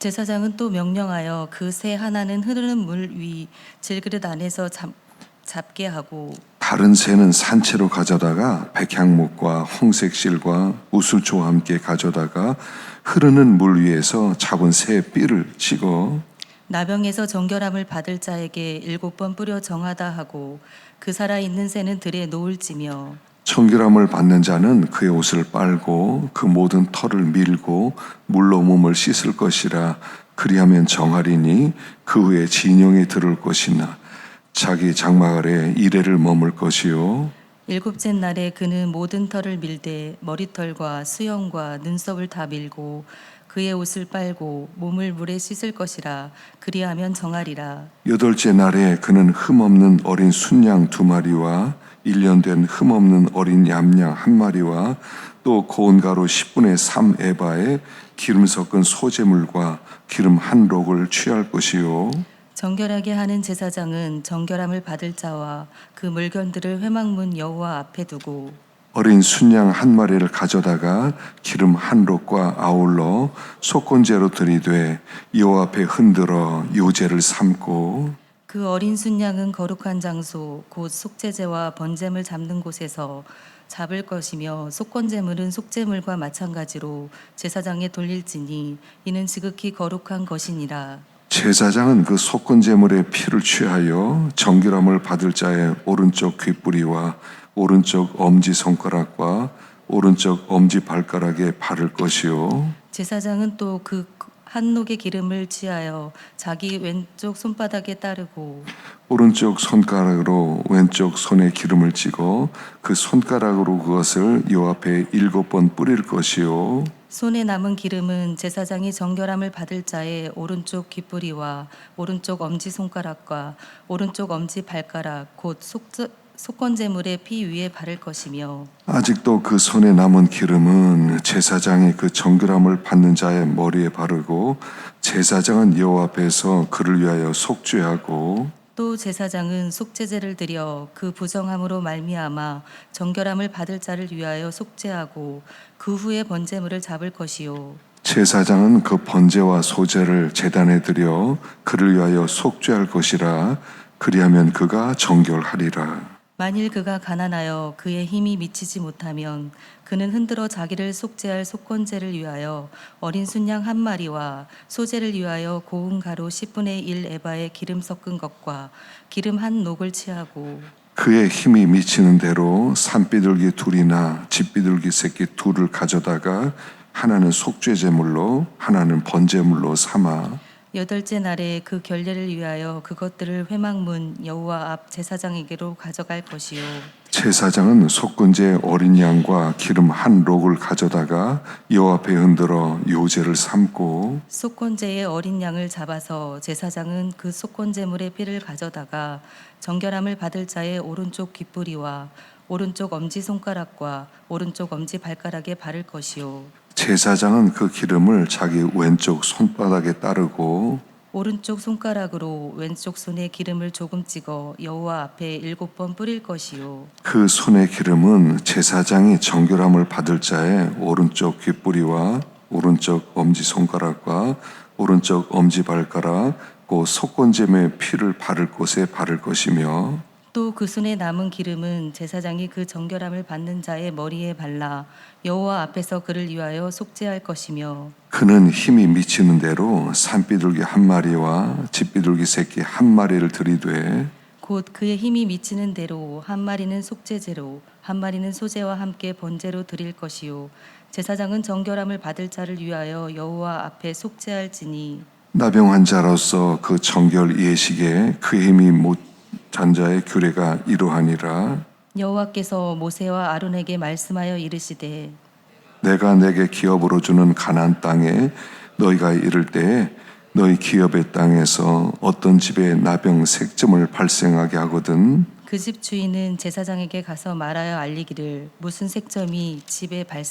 제사장은 또 명령하여 그 새 하나는 흐르는 물 위 질그릇 안에서 잡, 잡게 하고 다른 새는 산채로 가져다가 백향목과 홍색 실과 우슬초와 함께 가져다가 흐르는 물 위에서 잡은 새 삐를 찍어 나병에서 정결함을 받을 자에게 일곱 번 뿌려 정하다 하고 그 살아 있는 새는 들에 놓을지며 정결함을 받는 자는 그의 옷을 빨고 그 모든 털을 밀고 물로 몸을 씻을 것이라. 그리하면 정하리니 그 후에 진영에 들을 것이나 자기 장막 아래 이래를 머물 것이요. 일곱째 날에 그는 모든 털을 밀되 머리털과 수염과 눈썹을 다 밀고 그의 옷을 빨고 몸을 물에 씻을 것이라. 그리하면 정하리라. 여덟째 날에 그는 흠없는 어린 순양 두 마리와 일년된 흠없는 어린 얌양 한 마리와 또 고운 가루 10분의 3 에바에 기름 섞은 소재물과 기름 한 록을 취할 것이요. 정결하게 하는 제사장은 정결함을 받을 자와 그 물건들을 회막문 여호와 앞에 두고 어린 순양 한 마리를 가져다가 기름 한 록과 아울러 속건제로 들이되 여호와 앞에 흔들어 요제를 삼고 그 어린 순양은 거룩한 장소 곧 속죄제와 번제물 잡는 곳에서 잡을 것이며 속건제물은 속죄물과 마찬가지로 제사장에 돌릴지니 이는 지극히 거룩한 것이니라. 제사장은 그 속건제물의 피를 취하여 정결함을 받을 자의 오른쪽 귓뿌리와 오른쪽 엄지 손가락과 오른쪽 엄지 발가락에 바를 것이요. 제사장은 또 그 한녹의 기름을 취하여 자기 왼쪽 손바닥에 따르고 오른쪽 손가락으로 왼쪽 손에 기름을 찍어 그 손가락으로 그것을 요 앞에 일곱 번 뿌릴 것이요. 손에 남은 기름은 제사장이 정결함을 받을 자의 오른쪽 귓뿌리와 오른쪽 엄지 손가락과 오른쪽 엄지 발가락 곧 속죄, 속건제물의 피 위에 바를 것이며 아직도 그 손에 남은 기름은 제사장이 그 정결함을 받는 자의 머리에 바르고 제사장은 여호와 앞에서 그를 위하여 속죄하고 또 제사장은 속죄제를 드려 그 부정함으로 말미암아 정결함을 받을 자를 위하여 속죄하고 그 후에 번제물을 잡을 것이요. 제사장은 그 번제와 소제를 제단에 드려 그를 위하여 속죄할 것이라. 그리하면 그가 정결하리라 만일 그가 가난하여 그의 힘이 미치지 못하면 그는 흔들어 자기를 속죄할 속건제를 위하여 어린 순양 한 마리와 소제를 위하여 고운 가루 10분의 1 에바에 기름 섞은 것과 기름 한 녹을 취하고 그의 힘이 미치는 대로 산비둘기 둘이나 집비둘기 새끼 둘을 가져다가 하나는 속죄제물로 하나는 번제물로 삼아 여덟째 날에 그 결례를 위하여 그것들을 회막문 여호와 앞 제사장에게로 가져갈 것이요. 제사장은 속건제 어린 양과 기름 한 록을 가져다가 여호와 앞에 흔들어 요제를 삼고 속건제의 어린 양을 잡아서 제사장은 그 속건제물의 피를 가져다가 정결함을 받을 자의 오른쪽 귓뿌리와 오른쪽 엄지 손가락과 오른쪽 엄지 발가락에 바를 것이요 제사장은 그 기름을 자기 왼쪽 손바닥에 따르고 오른쪽 손가락으로 왼쪽 손에 기름을 조금 찍어 여호와 앞에 일곱 번 뿌릴 것이요. 그 손의 기름은 제사장이 정결함을 받을 자의 오른쪽 귓뿌리와 오른쪽 엄지 손가락과 오른쪽 엄지 발가락 그 속건제의 피를 바를 곳에 바를 것이며 또 그 손에 남은 기름은 제사장이 그 정결함을 받는 자의 머리에 발라 여호와 앞에서 그를 위하여 속죄할 것이며 그는 힘이 미치는 대로 산비둘기 한 마리와 집비둘기 새끼 한 마리를 들이되 곧 그의 힘이 미치는 대로 한 마리는 속죄제로 한 마리는 소제와 함께 번제로 드릴 것이요. 제사장은 정결함을 받을 자를 위하여 여호와 앞에 속죄할지니. 나병 환자로서 그 정결 예식에 그 힘이 못 잔자의 규례가 이러하니라. 여호와께서 모세와 아론에게 말씀하여 이르시되 내가 내게 기업으로 주는 가나안 땅에 너희가 이를 때에 너희 기업의 땅에서 어떤 집에 나병 색점을 발생하게 하거든? 그 집 주인은 제사장에게 가서 말하여 알리기를 무슨 색점이 집에 발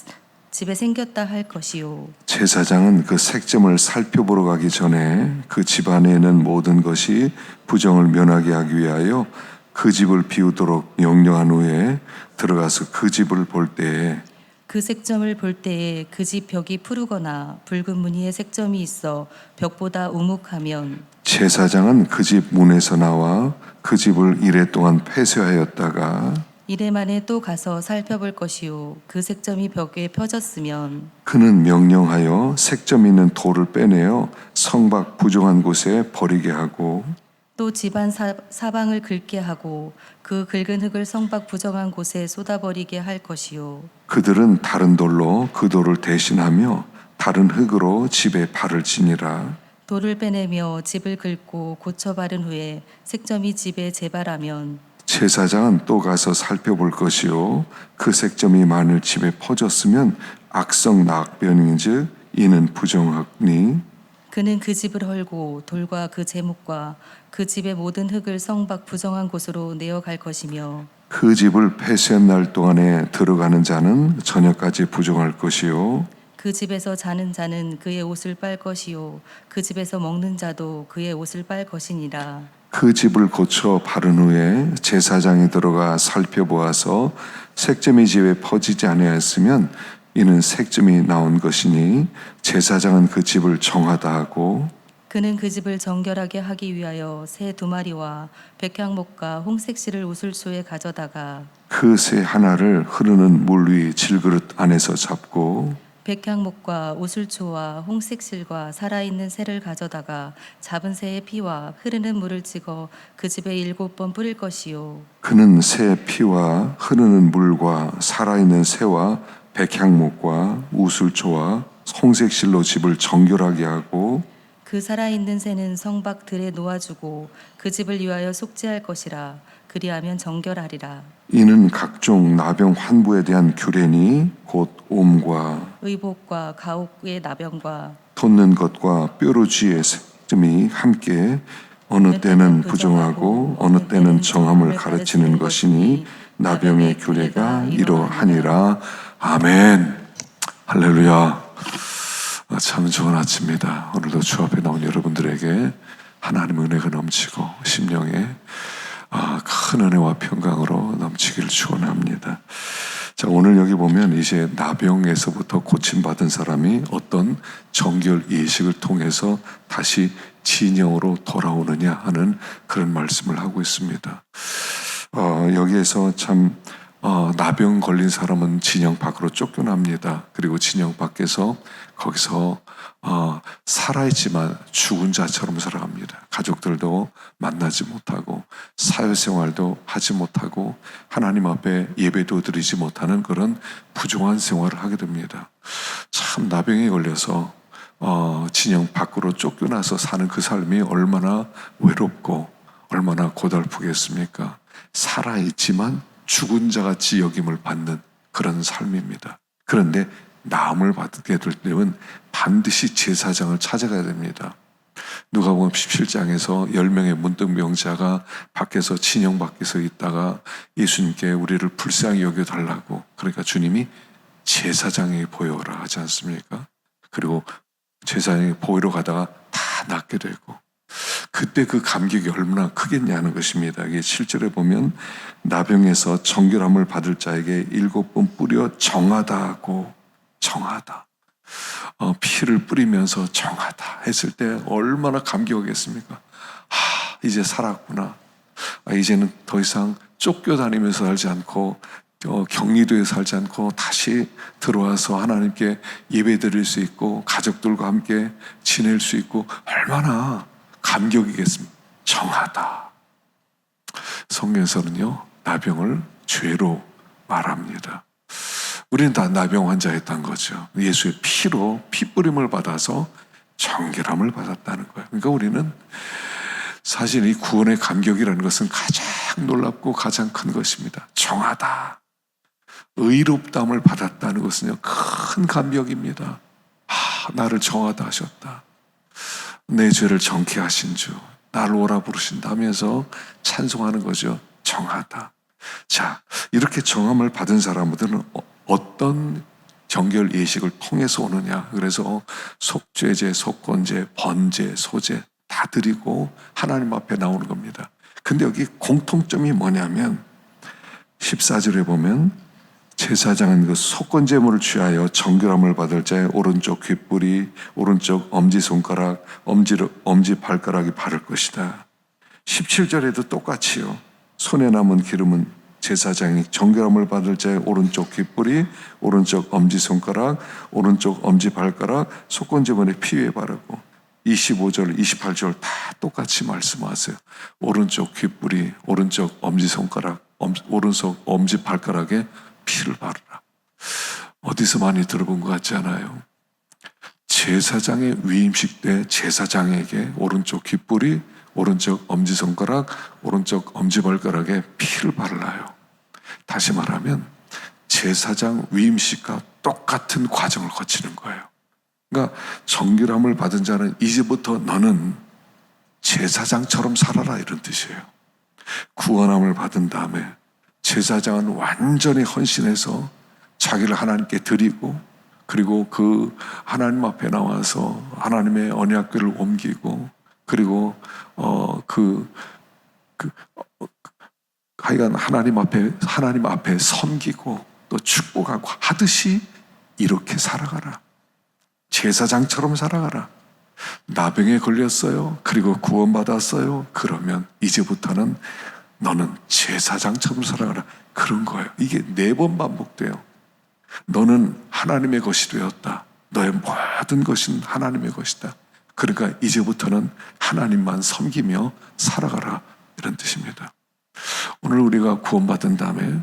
집에 생겼다 할 것이요 제사장은 그 색점을 살펴보러 가기 전에 그 집안에는 모든 것이 부정을 면하게 하기 위하여 그 집을 비우도록 명령한 후에 들어가서 그 집을 볼 때에 그 색점을 볼 때에 그 집 벽이 푸르거나 붉은 무늬의 색점이 있어 벽보다 우묵하면 제사장은 그 집 문에서 나와 그 집을 이래 동안 폐쇄하였다가 이래 만에 또 가서 살펴볼 것이요 그 색점이 벽에 펴졌으면. 그는 명령하여 색점 있는 돌을 빼내어 성밖 부정한 곳에 버리게 하고 또 집안 사, 사방을 긁게 하고 그 긁은 흙을 성밖 부정한 곳에 쏟아버리게 할 것이요 그들은 다른 돌로 그 돌을 대신하며 다른 흙으로 집에 발을 지니라. 돌을 빼내며 집을 긁고 고쳐 바른 후에 색점이 집에 재발하면 제사장은 또 가서 살펴볼 것이요. 그 색점이 만일 집에 퍼졌으면 악성 낙변인즉 이는 부정하니. 그는 그 집을 헐고 돌과 그 제목과 그 집의 모든 흙을 성밖 부정한 곳으로 내어갈 것이며 그 집을 폐쇄한 날 동안에 들어가는 자는 저녁까지 부정할 것이요. 그 집에서 자는 자는 그의 옷을 빨 것이요. 그 집에서 먹는 자도 그의 옷을 빨 것이니라 그 집을 고쳐 바른 후에 제사장이 들어가 살펴보아서 색점이 집에 퍼지지 아니하였으면 이는 색점이 나온 것이니 제사장은 그 집을 정하다 하고 그는 그 집을 정결하게 하기 위하여 새 두 마리와 백향목과 홍색실을 우슬초에 가져다가 그 새 하나를 흐르는 물 위 질그릇 안에서 잡고 백향목과 우슬초와 홍색실과 살아있는 새를 가져다가 잡은 새의 피와 흐르는 물을 찍어 그 집에 일곱 번 뿌릴 것이요. 그는 새 피와 흐르는 물과 살아있는 새와 백향목과 우술초와 홍색실로 집을 정결하게 하고 그 살아있는 새는 성박 들에 놓아주고 그 집을 위하여 속죄할 것이라. 그리하면 정결하리라 이는 각종 나병 환부에 대한 규례니 곧 옴과 의복과 가옥의 나병과 돋는 것과 뾰루지의 색점이 함께 어느 때는 부정하고 어느 때는 정함을 가르치는 것이니 나병의 규례가 이러하니라. 아멘. 할렐루야. 아, 참 좋은 아침입니다. 오늘도 주 앞에 나온 여러분들에게 하나님의 은혜가 넘치고 심령에 아, 큰 은혜와 평강으로 넘치기를 축원합니다. 자, 오늘 여기 보면 이제 나병에서부터 고침받은 사람이 어떤 정결 예식을 통해서 다시 진영으로 돌아오느냐 하는 그런 말씀을 하고 있습니다. 어, 여기에서 참 어, 나병 걸린 사람은 진영 밖으로 쫓겨납니다. 그리고 진영 밖에서 거기서 어, 살아있지만 죽은 자처럼 살아갑니다. 가족들도 만나지 못하고 사회생활도 하지 못하고 하나님 앞에 예배도 드리지 못하는 그런 부정한 생활을 하게 됩니다. 참 나병에 걸려서 어, 진영 밖으로 쫓겨나서 사는 그 삶이 얼마나 외롭고 얼마나 고달프겠습니까? 살아있지만 죽은 자 같이 여김을 받는 그런 삶입니다. 그런데 나음을 받게 될 때는 반드시 제사장을 찾아가야 됩니다. 누가 보면 17장에서 10명의 문득 명자가 밖에서 진영 밖에서 있다가 예수님께 우리를 불쌍히 여겨달라고 그러니까 주님이 제사장에게 보여라 하지 않습니까? 그리고 제사장에게 보이러 가다가 다 낫게 되고 그때 그 감격이 얼마나 크겠냐는 것입니다. 이게 실제로 보면 나병에서 정결함을 받을 자에게 일곱 번 뿌려 정하다 하고 정하다. 어, 피를 뿌리면서 정하다 했을 때 얼마나 감격하겠습니까? 하, 이제 살았구나. 아, 이제는 더 이상 쫓겨다니면서 살지 않고 어, 격리도에 살지 않고 다시 들어와서 하나님께 예배 드릴 수 있고 가족들과 함께 지낼 수 있고 얼마나 감격이겠습니까? 정하다. 성경에서는요, 나병을 죄로 말합니다. 우리는 다 나병 환자였던 거죠. 예수의 피로 피뿌림을 받아서 정결함을 받았다는 거예요. 그러니까 우리는 사실 이 구원의 감격이라는 것은 가장 놀랍고 가장 큰 것입니다. 정하다. 의롭담을 받았다는 것은요, 큰 감격입니다. 아, 나를 정하다 하셨다. 내 죄를 정케 하신 주, 나를 오라 부르신다면서 찬송하는 거죠. 정하다. 자, 이렇게 정함을 받은 사람들은 어- 어떤 정결 예식을 통해서 오느냐. 그래서 속죄제, 속건제, 번제, 소제 다 드리고 하나님 앞에 나오는 겁니다. 근데 여기 공통점이 뭐냐면 14절에 보면 제사장은 그 속건제물을 취하여 정결함을 받을 자의 오른쪽 귓불이 오른쪽 엄지 손가락 엄지 엄지 발가락이 바를 것이다. 17절에도 똑같이요. 손에 남은 기름은 제사장이 정결함을 받을 자의 오른쪽 귓불이 오른쪽 엄지 손가락 오른쪽 엄지 발가락 속건제물의 피에 바르고 25절, 28절 다 똑같이 말씀하세요. 오른쪽 귓불이 오른쪽 엄지 손가락 엄- 오른쪽 엄지 발가락에 피를 바르라. 어디서 많이 들어본 것 같지 않아요? 제사장의 위임식 때 제사장에게 오른쪽 귓불이 오른쪽 엄지손가락, 오른쪽 엄지발가락에 피를 발라요. 다시 말하면 제사장 위임식과 똑같은 과정을 거치는 거예요. 그러니까 정결함을 받은 자는 이제부터 너는 제사장처럼 살아라 이런 뜻이에요. 구원함을 받은 다음에 제사장은 완전히 헌신해서 자기를 하나님께 드리고 그리고 그 하나님 앞에 나와서 하나님의 언약궤를 옮기고 그리고 어그 그, 어, 그, 하여간 하나님 앞에 하나님 앞에 섬기고 또 축복하고 하듯이 이렇게 살아가라. 제사장처럼 살아가라. 나병에 걸렸어요. 그리고 구원받았어요. 그러면 이제부터는 너는 제사장처럼 살아가라. 그런 거예요. 이게 네 번 반복돼요. 너는 하나님의 것이 되었다. 너의 모든 것은 하나님의 것이다. 그러니까 이제부터는 하나님만 섬기며 살아가라. 이런 뜻입니다. 오늘 우리가 구원받은 다음에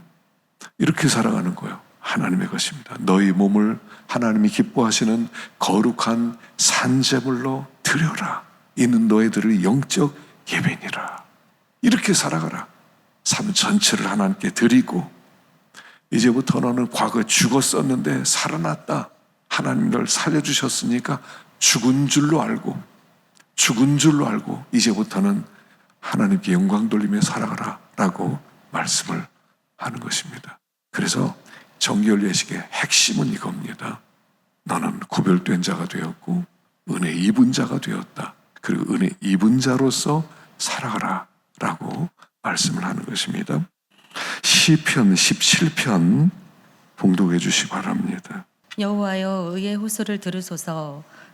이렇게 살아가는 거예요. 하나님의 것입니다. 너희 몸을 하나님이 기뻐하시는 거룩한 산재물로 드려라. 이는 너희들의 영적 예배니라. 이렇게 살아가라. 삶 전체를 하나님께 드리고 이제부터 너는 과거에 죽었었는데 살아났다. 하나님 널 살려주셨으니까 죽은 줄로 알고 죽은 줄로 알고 이제부터는 하나님께 영광 돌리며 살아가라 라고 말씀을 하는 것입니다. 그래서 정결 예식의 핵심은 이겁니다. 너는 구별된 자가 되었고 은혜 입은 자가 되었다. 그리고 은혜 입은 자로서 살아가라 라고 말씀을 하는 것입니다. 시편 17편 봉독해 주시 바랍니다. 여호와여 의의 호소를 들으소서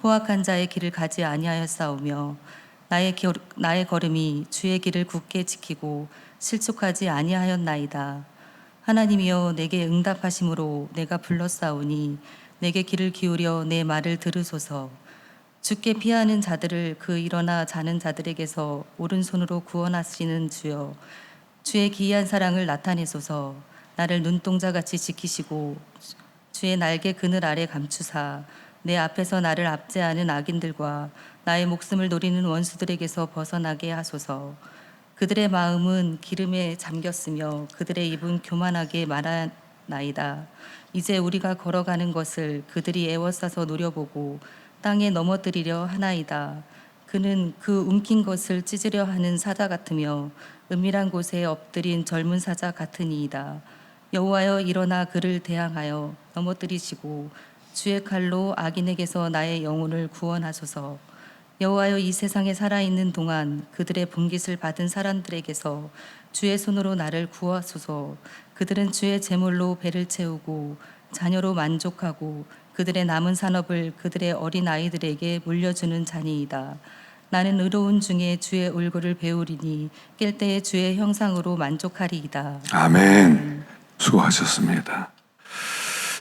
포악한 자의 길을 가지 아니하였사오며 나의, 겨, 나의 걸음이 주의 길을 굳게 지키고 실족하지 아니하였나이다. 하나님이여 내게 응답하심으로 내가 불렀사오니 내게 귀를 기울여 내 말을 들으소서. 주께 피하는 자들을 그 일어나 자는 자들에게서 오른손으로 구원하시는 주여 주의 기이한 사랑을 나타내소서 나를 눈동자같이 지키시고 주의 날개 그늘 아래 감추사 내 앞에서 나를 압제하는 악인들과 나의 목숨을 노리는 원수들에게서 벗어나게 하소서. 그들의 마음은 기름에 잠겼으며 그들의 입은 교만하게 말하나이다. 이제 우리가 걸어가는 것을 그들이 애워싸서 노려보고 땅에 넘어뜨리려 하나이다. 그는 그 움킨 것을 찢으려 하는 사자 같으며 은밀한 곳에 엎드린 젊은 사자 같으니이다. 여호와여 일어나 그를 대항하여 넘어뜨리시고 주의 칼로 악인에게서 나의 영혼을 구원하소서. 여호와여 이 세상에 살아 있는 동안 그들의 분깃을 받은 사람들에게서 주의 손으로 나를 구하소서. 그들은 주의 제물로 배를 채우고 자녀로 만족하고 그들의 남은 산업을 그들의 어린 아이들에게 물려주는 자니이다. 나는 의로운 중에 주의 얼굴을 배우리니 깰 때에 주의 형상으로 만족하리이다. 아멘. 수고하셨습니다.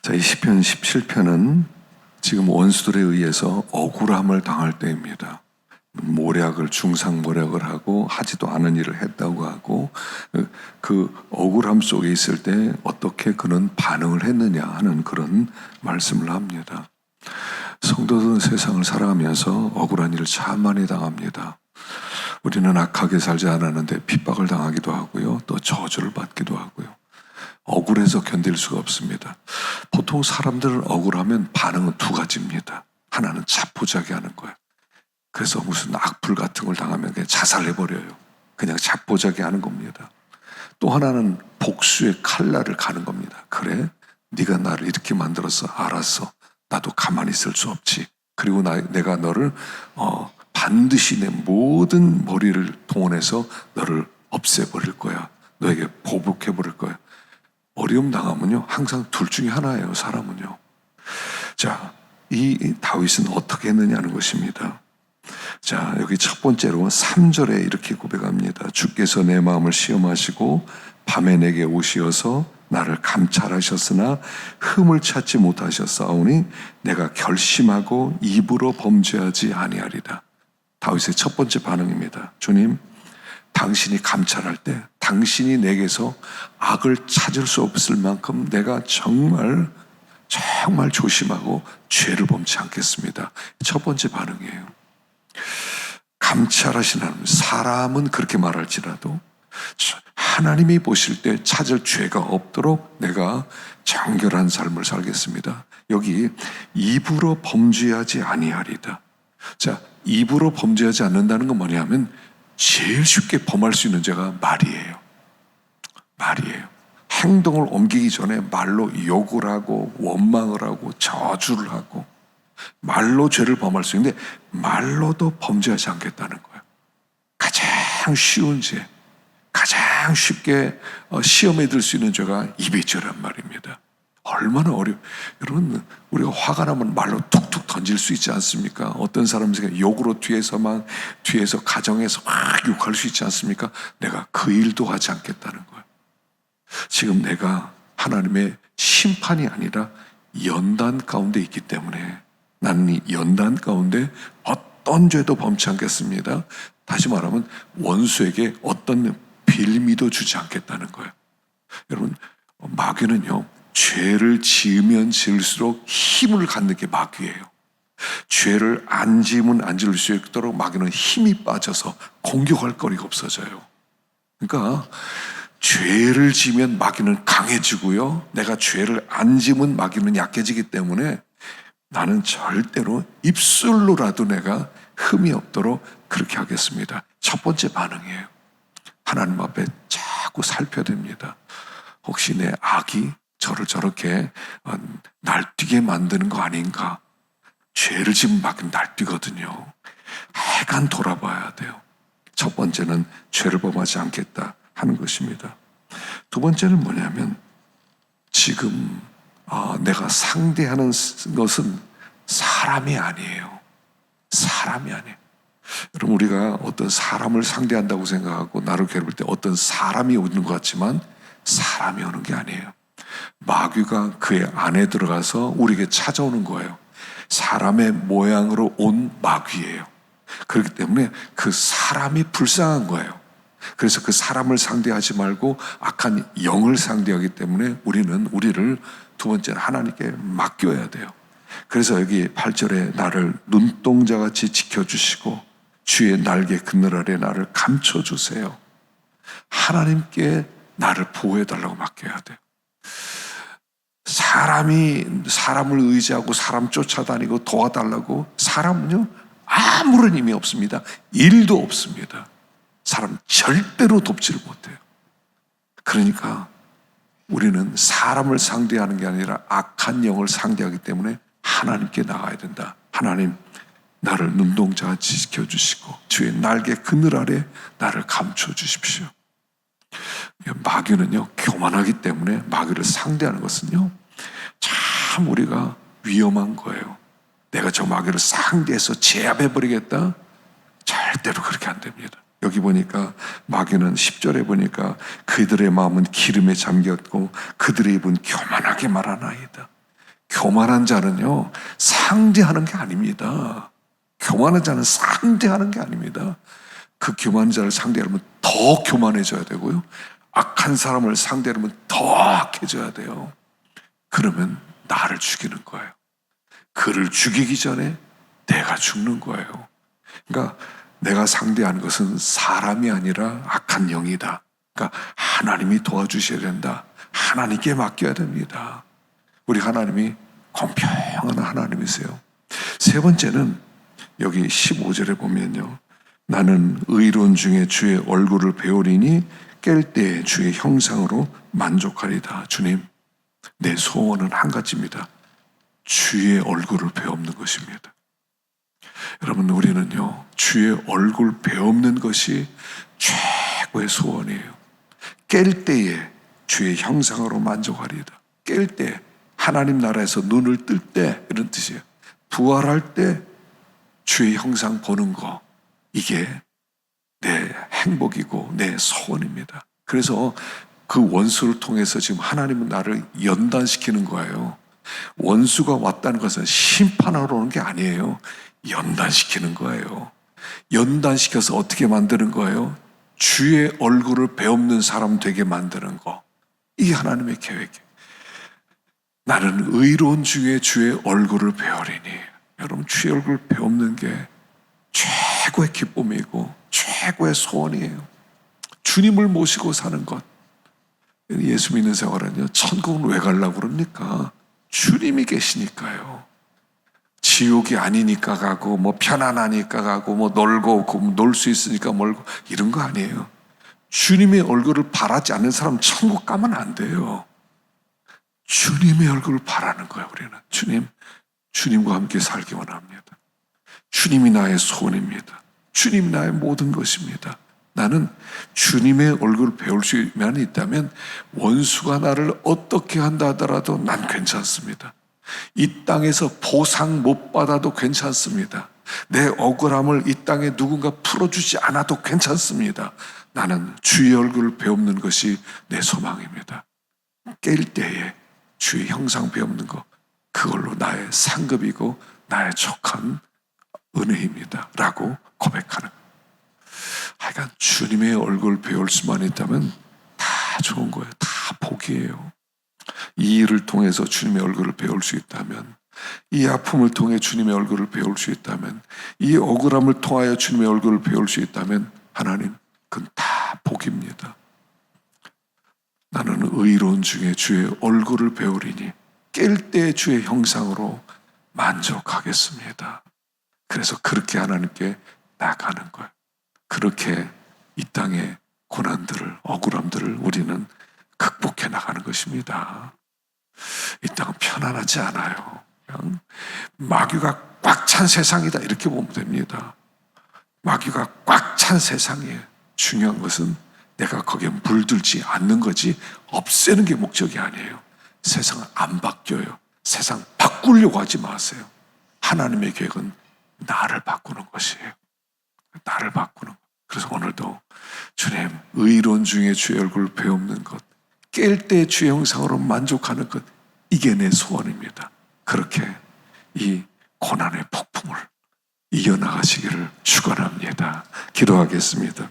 자, 이 시편 17편은 지금 원수들에 의해서 억울함을 당할 때입니다. 모략을 중상 모략을 하고 하지도 않은 일을 했다고 하고 그- 그 억울함 속에 있을 때 어떻게 그는 반응을 했느냐 하는 그런 말씀을 합니다. 성도들은 세상을 살아가면서 억울한 일을 참 많이 당합니다. 우리는 악하게 살지 않았는데 핍박을 당하기도 하고요. 또 저주를 받기도 하고요. 억울해서 견딜 수가 없습니다. 보통 사람들은 억울하면 반응은 두 가지입니다. 하나는 자포자기 하는 거예요. 그래서 무슨 악플 같은 걸 당하면 그냥 자살해버려요. 그냥 자포자기 하는 겁니다. 또 하나는 복수의 칼날을 가는 겁니다. 그래? 네가 나를 이렇게 만들어서 알았어. 나도 가만히 있을 수 없지. 그리고 나, 내가 너를 어, 반드시 내 모든 머리를 동원해서 너를 없애버릴 거야. 너에게 보복해버릴 거야. 어려움 당하면요. 항상 둘 중에 하나예요. 사람은요. 자, 이, 이 다윗은 어떻게 했느냐는 것입니다. 자, 여기 첫 번째로 3절에 이렇게 고백합니다. 주께서 내 마음을 시험하시고 밤에 내게 오시어서 나를 감찰하셨으나 흠을 찾지 못하셨사오니 내가 결심하고 입으로 범죄하지 아니하리라. 다윗의 첫 번째 반응입니다. 주님, 당신이 감찰할 때 당신이 내게서 악을 찾을 수 없을 만큼 내가 정말 정말 조심하고 죄를 범치 않겠습니다. 첫 번째 반응이에요. 감찰하신 하나님, 사람은 그렇게 말할지라도 하나님이 보실 때 찾을 죄가 없도록 내가 정결한 삶을 살겠습니다. 여기 입으로 범죄하지 아니하리다. 자, 입으로 범죄하지 않는다는 건 뭐냐면 제일 쉽게 범할 수 있는 죄가 말이에요. 말이에요. 행동을 옮기기 전에 말로 욕을 하고 원망을 하고 저주를 하고 말로 죄를 범할 수 있는데 말로도 범죄하지 않겠다는 거예요. 가장 쉬운 죄, 가장 쉽게 어, 시험에 들 수 있는 죄가 입의 죄란 말입니다. 얼마나 어려 여러분 우리가 화가 나면 말로 툭툭 던질 수 있지 않습니까? 어떤 사람들이 욕으로 뒤에서만 뒤에서 가정에서 막 욕할 수 있지 않습니까? 내가 그 일도 하지 않겠다는 거예요. 지금 내가 하나님의 심판이 아니라 연단 가운데 있기 때문에 나는 이 연단 가운데 어떤 죄도 범치 않겠습니다. 다시 말하면 원수에게 어떤 빌미도 주지 않겠다는 거예요. 여러분 마귀는요 죄를 지으면 지을수록 힘을 갖는 게 마귀예요. 죄를 안 지으면 안 지을 수 있도록 마귀는 힘이 빠져서 공격할 거리가 없어져요. 그러니까 죄를 지면 마귀는 강해지고요. 내가 죄를 안 지면 마귀는 약해지기 때문에 나는 절대로 입술로라도 내가 흠이 없도록 그렇게 하겠습니다. 첫 번째 반응이에요. 하나님 앞에 자꾸 살펴야 됩니다. 혹시 내 악이 저를 저렇게 어, 날뛰게 만드는 거 아닌가? 죄를 지면 마귀는 날뛰거든요. 해간 돌아봐야 돼요. 첫 번째는 죄를 범하지 않겠다 하는 것입니다. 두 번째는 뭐냐면 지금 어, 내가 상대하는 것은 사람이 아니에요. 사람이 아니에요. 여러분 우리가 어떤 사람을 상대한다고 생각하고 나를 괴롭힐 때 어떤 사람이 오는 것 같지만 사람이 오는 게 아니에요. 마귀가 그의 안에 들어가서 우리에게 찾아오는 거예요. 사람의 모양으로 온 마귀예요. 그렇기 때문에 그 사람이 불쌍한 거예요. 그래서 그 사람을 상대하지 말고 악한 영을 상대하기 때문에 우리는 우리를 두 번째는 하나님께 맡겨야 돼요. 그래서 여기 8절에 나를 눈동자같이 지켜주시고 주의 날개 그늘 아래 나를 감춰주세요. 하나님께 나를 보호해달라고 맡겨야 돼요. 사람이 사람을 의지하고 사람 쫓아다니고 도와달라고 사람은요 아무런 힘이 없습니다. 일도 없습니다. 사람 절대로 돕지를 못해요. 그러니까 우리는 사람을 상대하는 게 아니라 악한 영을 상대하기 때문에 하나님께 나가야 된다. 하나님, 나를 눈동자가 지켜 주시고 주의 날개 그늘 아래 나를 감춰 주십시오. 마귀는요 교만하기 때문에 마귀를 상대하는 것은요 참 우리가 위험한 거예요. 내가 저 마귀를 상대해서 제압해 버리겠다. 절대로 그렇게 안 됩니다. 여기 보니까 마귀는 10절에 보니까 그들의 마음은 기름에 잠겼고 그들의 입은 교만하게 말하나이다. 교만한 자는요 상대하는 게 아닙니다. 교만한 자는 상대하는 게 아닙니다. 그 교만한 자를 상대하려면 더 교만해져야 되고요. 악한 사람을 상대하려면 더 악해져야 돼요. 그러면 나를 죽이는 거예요. 그를 죽이기 전에 내가 죽는 거예요. 그러니까 내가 상대하는 것은 사람이 아니라 악한 영이다. 그러니까 하나님이 도와주셔야 된다. 하나님께 맡겨야 됩니다. 우리 하나님이 공평한 하나님이세요. 세 번째는 여기 15절에 보면요. 나는 의로운 중에 주의 얼굴을 배우리니 깰 때 주의 형상으로 만족하리다. 주님, 내 소원은 한 가지입니다. 주의 얼굴을 배우는 것입니다. 여러분, 우리는요, 주의 얼굴 배우는 것이 최고의 소원이에요. 깰 때에 주의 형상으로 만족하리다. 깰 때, 하나님 나라에서 눈을 뜰 때, 이런 뜻이에요. 부활할 때 주의 형상 보는 거, 이게 내 행복이고 내 소원입니다. 그래서 그 원수를 통해서 지금 하나님은 나를 연단시키는 거예요. 원수가 왔다는 것은 심판하러 오는 게 아니에요. 연단시키는 거예요. 연단시켜서 어떻게 만드는 거예요? 주의 얼굴을 배없는 사람 되게 만드는 거. 이게 하나님의 계획이에요. 나는 의로운 중에 주의 얼굴을 배우리니. 여러분, 주의 얼굴 배우는 게 최고의 기쁨이고 최고의 소원이에요. 주님을 모시고 사는 것. 예수 믿는 생활은요, 천국은 왜 가려고 그럽니까? 주님이 계시니까요. 지옥이 아니니까 가고, 뭐 편안하니까 가고, 뭐 놀고, 놀 수 있으니까 멀고, 이런 거 아니에요. 주님의 얼굴을 바라지 않는 사람 천국 가면 안 돼요. 주님의 얼굴을 바라는 거예요, 우리는. 주님, 주님과 함께 살기 원합니다. 주님이 나의 소원입니다. 주님이 나의 모든 것입니다. 나는 주님의 얼굴을 배울 수만 있다면 원수가 나를 어떻게 한다 하더라도 난 괜찮습니다. 이 땅에서 보상 못 받아도 괜찮습니다. 내 억울함을 이 땅에 누군가 풀어주지 않아도 괜찮습니다. 나는 주의 얼굴을 배우는 것이 내 소망입니다. 깰 때에 주의 형상 배우는 것, 그걸로 나의 상급이고 나의 족한 은혜입니다. 라고 고백하는. 하여간 주님의 얼굴 배울 수만 있다면 다 좋은 거예요. 다 복이에요. 이 일을 통해서 주님의 얼굴을 배울 수 있다면, 이 아픔을 통해 주님의 얼굴을 배울 수 있다면, 이 억울함을 통하여 주님의 얼굴을 배울 수 있다면, 하나님, 그건 다 복입니다. 나는 의로운 중에 주의 얼굴을 배우리니, 깰 때 주의 형상으로 만족하겠습니다. 그래서 그렇게 하나님께 나가는 거예요. 그렇게 이 땅의 고난들을, 억울함들을 우리는 것입니다. 이 땅은 편안하지 않아요. 그냥 마귀가 꽉 찬 세상이다. 이렇게 보면 됩니다. 마귀가 꽉 찬 세상이에요. 중요한 것은 내가 거기에 물들지 않는 거지 없애는 게 목적이 아니에요. 세상은 안 바뀌어요. 세상 바꾸려고 하지 마세요. 하나님의 계획은 나를 바꾸는 것이에요. 나를 바꾸는 것. 그래서 오늘도 주님 의로운 중에 주의 얼굴을 배우는 것, 깰 때 주의 형상으로 만족하는 것, 이게 내 소원입니다. 그렇게 이 고난의 폭풍을 이겨나가시기를 축원합니다. 기도하겠습니다.